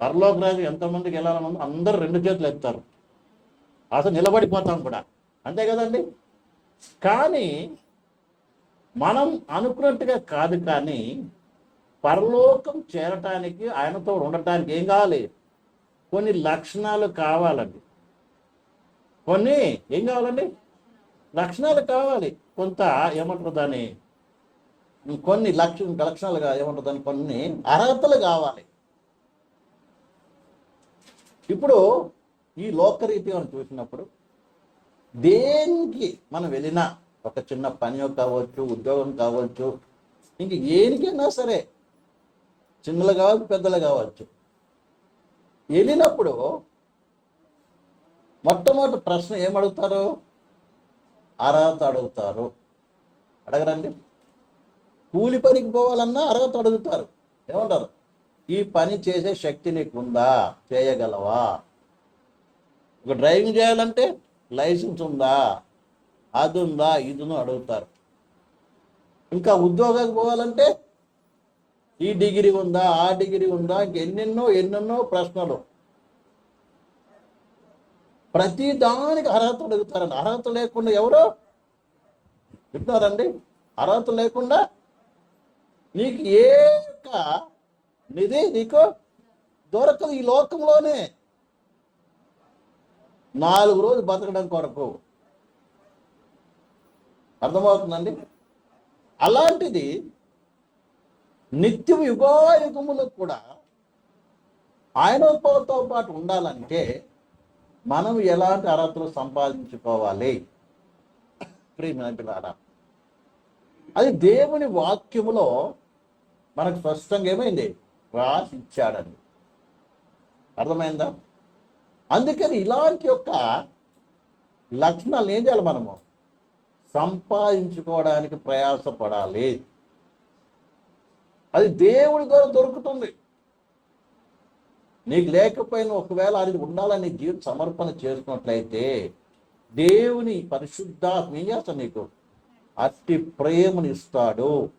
పరలోక రాజు ఎంతమందికి వెళ్ళాలని అందరూ రెండు చేతులు ఎత్తారు. అసలు నిలబడిపోతాం కూడా. అంతే కదండి? కానీ మనం అనుకున్నట్టుగా కాదు కానీ పరలోకం చేరటానికి ఆయనతో ఉండటానికి ఏం కావాలి? కొన్ని లక్షణాలు కావాలండి. కొన్ని ఏం కావాలండి? లక్షణాలు కావాలి. కొంత ఏమంటారు దాన్ని? కొన్ని లక్ష లక్షణాలు ఏమంటారు దాన్ని? కొన్ని అర్హతలు కావాలి. ఇప్పుడు ఈ లోకరీతి మనం చూసినప్పుడు దేనికి మనం వెళ్ళినా ఒక చిన్న పని కావచ్చు ఉద్యోగం కావచ్చు ఇంక ఏనికైనా సరే చిన్నలు కావచ్చు పెద్దలు కావచ్చు. వెళ్ళినప్పుడు మొట్టమొదటి ప్రశ్న ఏమడుగుతారు? అర్హత అడుగుతారు. అడగరండి. కూలి పనికి పోవాలన్నా అర్హత అడుగుతారు. ఏమంటారు? ఈ పని చేసే శక్తి నీకుందా? చేయగలవా? ఒక డ్రైవింగ్ చేయాలంటే లైసెన్స్ ఉందా? అది ఉందా ఇదిను అడుగుతారు. ఇంకా ఉద్యోగానికి పోవాలంటే ఈ డిగ్రీ ఉందా? ఆ డిగ్రీ ఉందా? ఎన్నెన్నో ఎన్నెన్నో ప్రశ్నలు. ప్రతి దానికి అర్హత అడుగుతారండి. అర్హత లేకుండా ఎవరు? చెప్తారండి అర్హత లేకుండా నీకు ఏ యొక్క నిధి నీకు దొరకదు ఈ లోకంలోనే. నాలుగు రోజులు బతకడం కొరకు. అర్థమవుతుందండి? అలాంటిది నిత్యం యుగాయుగములకు కూడా ఆయనతో పాటు ఉండాలంటే మనం ఎలాంటి అర్హతలు సంపాదించుకోవాలి? ప్రియమైన పిల్లారా అది దేవుని వాక్యములో మనకు స్పష్టంగా ఏమైంది? ప్రార్థించాడని అర్థమైందా? అందుకని ఇలాంటి యొక్క లక్షణాలు ఏం చేయాలి మనము? సంపాదించుకోవడానికి ప్రయాసపడాలి. అది దేవుడి ద్వారా దొరుకుతుంది. నీకు లేకపోయినా ఒకవేళ అది ఉండాలని నీ జీవిత సమర్పణ చేసుకున్నట్లయితే దేవుని పరిశుద్ధాత్మ ఏం చేస్తాడు నీకు? అట్టి ప్రేమని ఇస్తాడు.